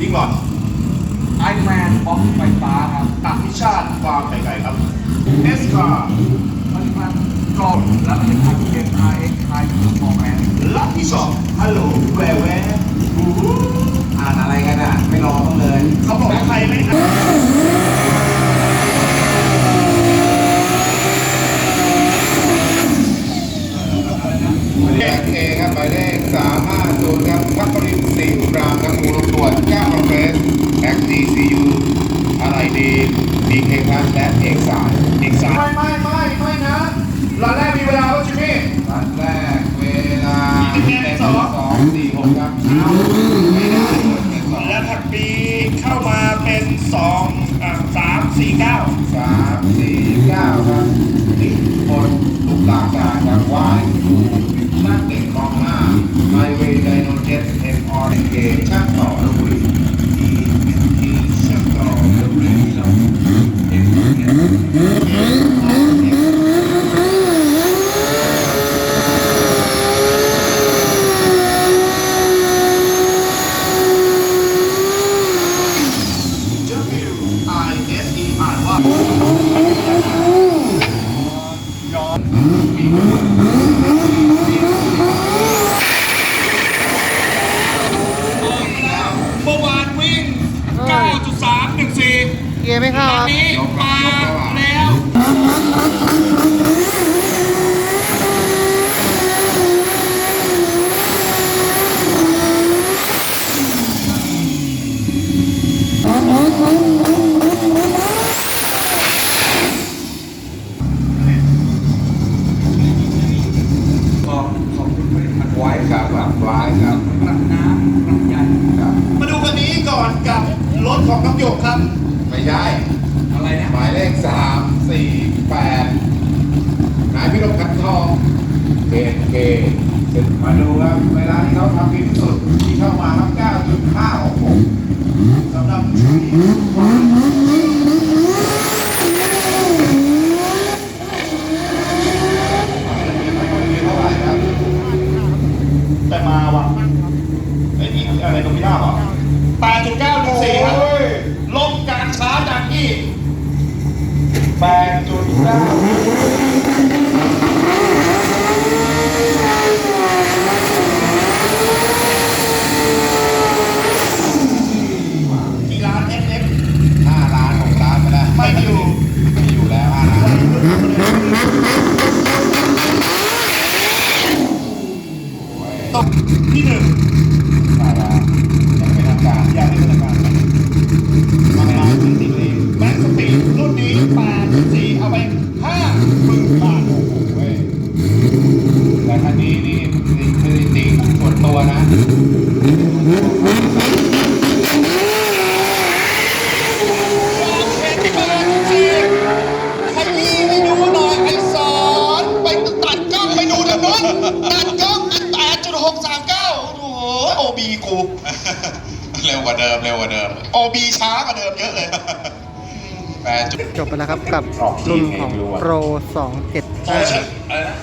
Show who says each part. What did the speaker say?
Speaker 1: ตรัคแม็กซ์ฟีดิ้งหลอด
Speaker 2: ไอแมนบ็อกไฟฟ้าครับ
Speaker 1: อภิชาติฟาร์มไก่ไก่ครับเอสคา
Speaker 2: ผลิตภัณฑ์กรอบและผลิตภัณฑ์เอ็นไอเอ็กไอของแมน
Speaker 1: ลัคกี้ช็อปฮัลโหลแวร์แวร์อู้หู
Speaker 3: อ่านอะไรกันอะ ไม่รอต้องเลย
Speaker 1: เขาบอกว่าใครไม่อ่าน
Speaker 3: เลขเอครับหมายเลขสามห้าศูนย์ครับวัครินทร์ศรีอุรามครับมูลตรวจเก้าประเภทแอคทีซียูอะไรดีดีเคพัสและเอกสารเอกสาร
Speaker 1: ไม่ไม่ไม่ไม่นะรอนแรกมีเวลาว่าจิมมี่
Speaker 3: วันแรกเวลาเป็น สองสี่หกครับเอ้าไม่ได้เป็นสอง
Speaker 1: และถัดปีเข้ามาเป็นสองอ่าสามสี่เก้า
Speaker 3: สามสี่เก้าครับนิพนธ์ตุลาการครับวายถูนักเด็กกองหน้าไมเวย์ไดโนเจ็ตเอ็มออร์เกช่างต่อลพบุรีทีทีช่างต่อลพบุรีเราเอ็มออร์เก
Speaker 1: W I S E อ่านว่าย้อน เมื่อวานวิ่ง 9.314
Speaker 4: เกียร์ไม่เข้า
Speaker 1: ตอ
Speaker 4: คนรับ
Speaker 1: นี้มาแล้ว
Speaker 2: ขอบขอบคุณผลิตภัณฑ์
Speaker 3: ไว้ครับแบบไว้ครับ
Speaker 2: รักน้ำรักใหญ่
Speaker 3: ครับ
Speaker 1: มาดูคันนี้ก่อนกับรถของน้ำหยกครับ
Speaker 3: ไม่ใช่
Speaker 2: อะไรนะ
Speaker 3: หมายเลขสามสี่แปดนายพิรมขันทองเกณฑ์เกณฑ์เสร็จมาดูครับเวลาที่เขาทำดีที่สุดที่เข้ามาครับ9.566
Speaker 1: สำหรับชุดนี้แต่มา ว่ะไอ้นี่อะไรตรงนี้ได้เหรอ8.914ครับลบการช้าจากที่8.9กี่ล้าน FF
Speaker 3: ห้าล้านหกล้านไปแล้ว
Speaker 1: ไม่อยู่
Speaker 3: ไม่อยู่แล้วห้าล้าน
Speaker 1: ตกที่หนึ่ง
Speaker 3: ห้าล้านยังเป็นทางการ
Speaker 1: ย่างไม่เป็นทางการมาในร้านสี่สิบลีแม็กซ์สปีดรุ่นนี้แปดสี่เอาไปห้าหมื่นบาท
Speaker 3: โอ้โหเว้ยแต่คันนี้นี่คือจริงส่วนตัวนะ
Speaker 1: ตัดกล้องไปดูทางโน้นตัดกล้อง หกสามเก้าโอ้โหโอบีกู
Speaker 3: เร็วกว่าเดิมเร็วกว่าเดิม
Speaker 1: โอบีช้ากว่าเดิมเยอะเลย
Speaker 3: แปดจุด
Speaker 4: จบไปแล้วครับกับรุ่นของ Pro 27
Speaker 1: อะไรนะ